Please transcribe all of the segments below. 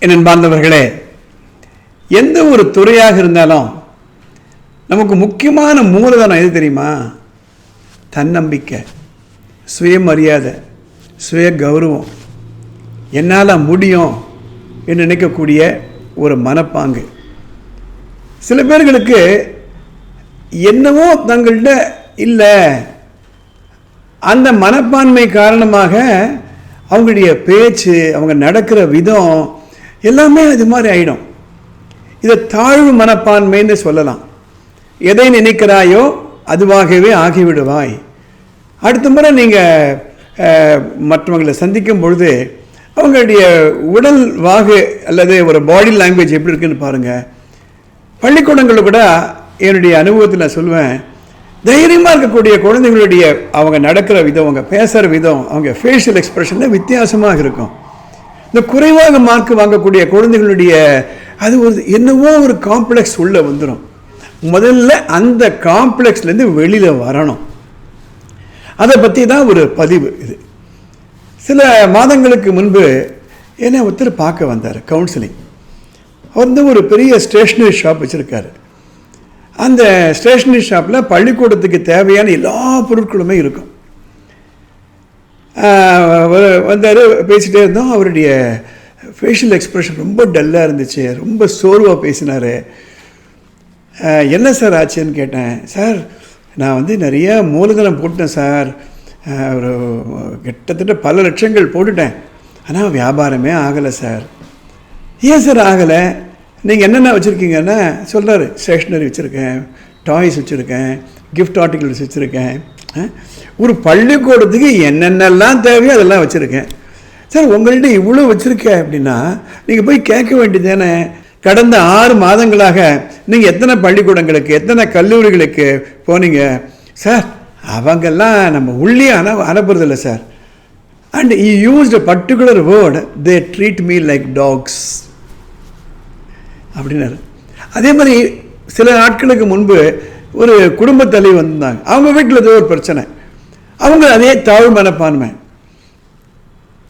என் அன்பார்ந்தவர்களே எந்த ஒரு துறையாக இருந்தாலும் நமக்கு முக்கியமான மூலதனம் எது தெரியுமா? தன்னம்பிக்கை சுயமரியாதை சுய கௌரவம் என்னால் முடியும் என்று நினைக்கக்கூடிய ஒரு மனப்பாங்கு. சில பேர்களுக்கு என்னவோ தங்கள்கிட்ட இல்லை. அந்த மனப்பான்மை காரணமாக அவங்களுடைய பேச்சு அவங்க நடக்கிற விதம் எல்லாமே அது மாதிரி ஆயிடும். இதை தாழ்வு மனப்பான்மைன்னு சொல்லலாம். எதை நினைக்கிறாயோ அதுவாகவே ஆகிவிடுவாய். அடுத்த முறை நீங்கள் மற்றவங்களை சந்திக்கும் பொழுது அவங்களுடைய உடல் வாகு அல்லது ஒரு பாடி லாங்குவேஜ் எப்படி இருக்குன்னு பாருங்கள் பள்ளிக்கூடங்களில் கூட என்னுடைய அனுபவத்தில் நான் சொல்லுவேன் தைரியமாக இருக்கக்கூடிய குழந்தைங்களுடைய அவங்க நடக்கிற விதம் அவங்க பேசுகிற விதம் அவங்க ஃபேஷியல் எக்ஸ்ப்ரெஷனில் வித்தியாசமாக இருக்கும். இந்த குறைவாக மார்க் வாங்கக்கூடிய குழந்தைகளுடைய அது ஒரு என்னவோ ஒரு காம்ப்ளெக்ஸ் உள்ளே வந்துடும் முதல்ல அந்த காம்ப்ளெக்ஸ்லேருந்து வெளியில் வரணும். அதை பற்றி தான் ஒரு பதிவு இது. சில மாதங்களுக்கு முன்பு என்னை ஒருத்தர் பார்க்க வந்தார் கவுன்சிலிங் அவர் வந்து ஒரு பெரிய ஸ்டேஷ்னரி ஷாப் வச்சுருக்காரு. அந்த ஸ்டேஷ்னரி ஷாப்பில் பள்ளிக்கூடத்துக்கு தேவையான எல்லா பொருட்களுமே இருக்கும். வந்தார் பேசிகிட்டே இருந்தோம். அவருடைய ஃபேஷியல் எக்ஸ்ப்ரெஷன் ரொம்ப டல்லாக இருந்துச்சு. ரொம்ப சோர்வாக பேசினார். என்ன சார் ஆச்சுன்னு கேட்டேன். சார் நான் வந்து நிறைய மூலதனம் போட்டேன் சார். ஒரு கிட்டத்தட்ட பல லட்சங்கள் போட்டுட்டேன். ஆனால் வியாபாரமே ஆகலை சார். ஏன் சார் ஆகலை? நீங்கள் என்னென்ன வச்சுருக்கீங்கன்னா சொல்கிறாரு ஸ்டேஷ்னரி வச்சுருக்கேன் டாய்ஸ் வச்சுருக்கேன் கிஃப்ட் ஆர்டிகல்ஸ் வச்சுருக்கேன். ஒரு பள்ளிக்கூடத்துக்கு என்னென்னலாம் தேவையோ அதெல்லாம் வச்சுருக்கேன். சார் உங்கள்கிட்ட இவ்வளோ வச்சுருக்கேன் அப்படின்னா நீங்கள் போய் கேட்க வேண்டியது தானே கடந்த ஆறு மாதங்களாக நீங்கள் எத்தனை பள்ளிக்கூடங்களுக்கு எத்தனை கல்லூரிகளுக்கு போனீங்க? சார் அவங்கெல்லாம் நம்ம உள்ளே அன அனுப்புறதில்ல sir. And I used a particular word they treat me like dogs அப்படின்னாரு. அதே மாதிரி சில நாட்களுக்கு முன்பு ஒரு குடும்ப தலைவி வந்திருந்தாங்க அவங்க வீட்டில் ஏதோ ஒரு பிரச்சனை. அவங்க அதே தாழ்வு மனப்பான்மை.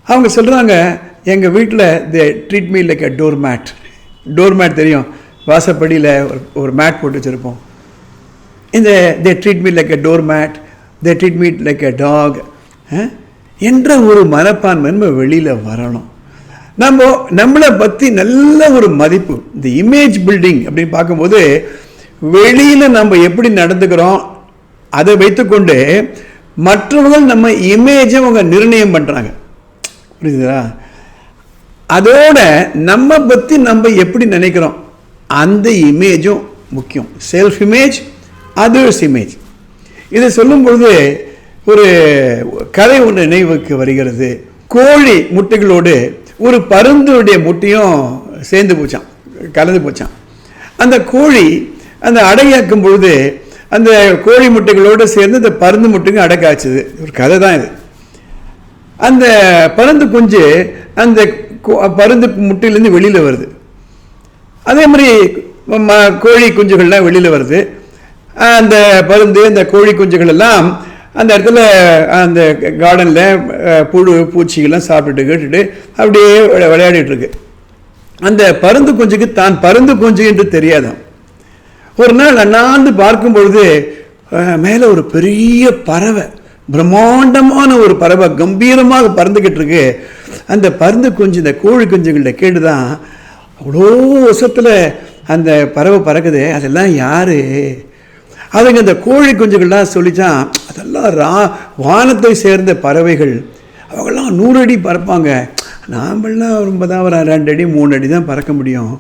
அவங்க சொல்கிறாங்க எங்கள் வீட்டில் they treat me like a doormat doormat தெரியும். வாசப்படியில் ஒரு ஒரு மேட் போட்டு வச்சுருப்போம். இந்த they treat me like a doormat they treat me like a dog என்ற ஒரு மனப்பான்மை நம்ம வெளியில் வரணும். நம்ம நம்மளை பற்றி நல்ல ஒரு மதிப்பு இந்த இமேஜ் பில்டிங் அப்படின்னு பார்க்கும்போது வெளியில் நம்ம எப்படி நடந்துக்கிறோம் அதை வைத்துக்கொண்டு மற்றவர்கள் நம்ம இமேஜை அவங்க நிர்ணயம் பண்ணுறாங்க புரியுதுங்களா? அதோட நம்ம பற்றி நம்ம எப்படி நினைக்கிறோம் அந்த இமேஜும் முக்கியம். செல்ஃப் இமேஜ் அதர்ஸ் இமேஜ் இதை சொல்லும் பொழுது ஒரு கதை ஒன்று நினைவுக்கு வருகிறது. கோழி முட்டைகளோடு ஒரு பருந்துடைய முட்டையும் சேர்ந்து போச்சான் கலந்து போச்சான் அந்த கோழி அந்த அடையாக்கும் பொழுது அந்த கோழி முட்டைகளோடு சேர்ந்து அந்த பருந்து முட்டைங்க அடக்காச்சுது ஒரு கதை தான் இது. அந்த பருந்து குஞ்சு அந்த பருந்து முட்டையிலேருந்து வெளியில் வருது. அதே மாதிரி கோழி குஞ்சுகள்லாம் வெளியில் வருது. அந்த பருந்து அந்த கோழி குஞ்சுகள் எல்லாம் அந்த இடத்துல அந்த கார்டனில் புழு பூச்சிகள்லாம் சாப்பிட்டுட்டு கேட்டுட்டு அப்படியே விளையாடிட்டு இருக்கு. அந்த பருந்து குஞ்சுக்கு தான் பருந்து குஞ்சு என்று தெரியாதான் ஒரு நாள் அண்ணாந்து பார்க்கும் பொழுது மேலே ஒரு பெரிய பறவை பிரம்மாண்டமான ஒரு பறவை கம்பீரமாக பறந்துக்கிட்டு இருக்கு அந்த பருந்து குஞ்சு இந்த கோழி குஞ்சுகள்கிட்ட கேட்டு தான் அவ்வளோ வருஷத்தில் அந்த பறவை பறக்குது அதெல்லாம் யார்? அதுங்க அந்த கோழி குஞ்சுகள்லாம் சொல்லித்தான் அதெல்லாம் ரா வானத்தை சேர்ந்த பறவைகள். அவங்கெல்லாம் நூறு அடி பறப்பாங்க. நாமெல்லாம் ரொம்ப தான் ஒரு ரெண்டு அடி மூணு அடி தான் பறக்க முடியும்.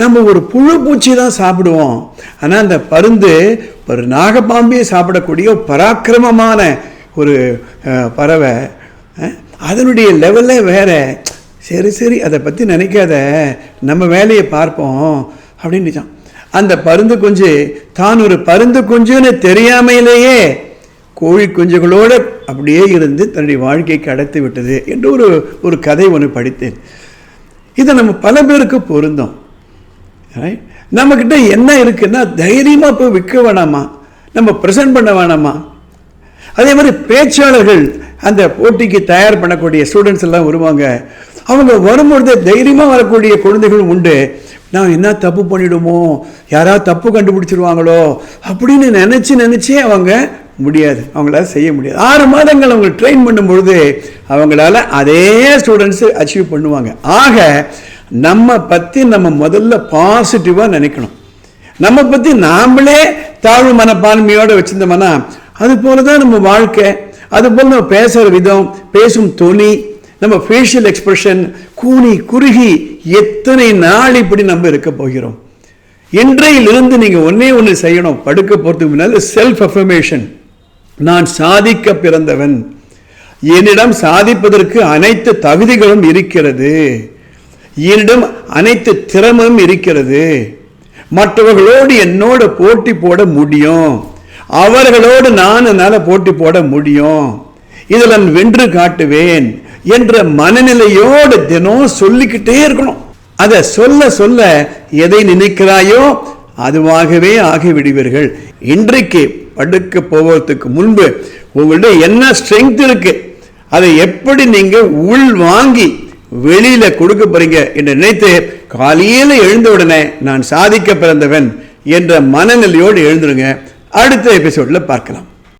நம்ம ஒரு புழு பூச்சி தான் சாப்பிடுவோம். ஆனால் அந்த பருந்து ஒரு நாகப்பாம்பையே சாப்பிடக்கூடிய பராக்கிரமமான ஒரு பறவை அதனுடைய லெவலே வேற. சரி சரி அதை பற்றி நினைக்காத. நம்ம வேலையை பார்ப்போம் அப்படின்னு அந்த பருந்து குஞ்சு தான் ஒரு பருந்து குஞ்சுன்னு தெரியாமையிலேயே கோழி குஞ்சுகளோடு அப்படியே இருந்து தன்னுடைய வாழ்க்கைக்கு அடைத்து விட்டது என்று ஒரு ஒரு கதை ஒன்று படித்தேன். இதை நம்ம பல பேருக்கு பொருந்தோம். நம்மக்கிட்ட என்ன இருக்குன்னா தைரியமாக போய் விற்க வேணாமா? நம்ம ப்ரெசென்ட் பண்ண வேணாமா? அதே மாதிரி பேச்சாளர்கள் அந்த போட்டிக்கு தயார் பண்ணக்கூடிய ஸ்டூடெண்ட்ஸ் எல்லாம் வருவாங்க. அவங்க வரும்பொழுது தைரியமாக வரக்கூடிய குழந்தைகளும் உண்டு. நான் என்ன தப்பு பண்ணிவிடுமோ யாராவது தப்பு கண்டுபிடிச்சிருவாங்களோ? அப்படின்னு நினச்சி நினச்சே அவங்க முடியாது. அவங்களால செய்ய முடியாது. ஆறு மாதங்கள் அவங்க ட்ரெயின் பண்ணும் பொழுது அவங்களால அதே ஸ்டூடெண்ட்ஸு அச்சீவ் பண்ணுவாங்க. ஆக நம்ம பற்றி நம்ம முதல்ல பாசிட்டிவாக நினைக்கணும். நம்ம பற்றி நாமளே தாழ்வு மனப்பான்மையோடு வச்சுருந்தோம்னா அது போல தான் நம்ம வாழ்க்கை. அது போல் நம்ம பேசுகிற விதம் பேசும் தொனி நம்ம ஃபேஷியல் எக்ஸ்பிரஷன் கூனி குறுகி எத்தனை நாள் இப்படி நம்ம இருக்க போகிறோம்? இன்றையிலிருந்து நீங்கள் ஒன்றே ஒன்று செய்யணும். படுக்க போகிறதுக்கு முன்னால் செல்ஃப் அஃபர்மேஷன் நான் சாதிக்க பிறந்தவன். என்னிடம் சாதிப்பதற்கு அனைத்து தகுதிகளும் இருக்கிறது. என்னிடம் அனைத்து திறமும் இருக்கிறது. மற்றவர்களோடு என்னோட போட்டி போட முடியும். அவர்களோடு நான் என்னால் போட்டி போட முடியும். இதில் நான் வென்று காட்டுவேன் என்ற மனநிலையோடு தினம் சொல்லிக்கிட்டே இருக்கணும். அதை சொல்ல சொல்ல எதை நினைக்கிறாயோ அதுவாகவே ஆகிவிடுவீர்கள். இன்றைக்கு படுக்க போவதற்கு முன்பு உங்கள்கிட்ட என்ன ஸ்ட்ரென்த் இருக்கு? அதை எப்படி நீங்கள் உள் வாங்கி வெளியில கொடுக்க போறீங்க என்று நினைத்து காலையில் எழுந்த உடனே நான் சாதிக்க பிறந்தவன் என்ற மனநிலையோடு எழுந்துருங்க. அடுத்த எபிசோட்ல பார்க்கலாம்.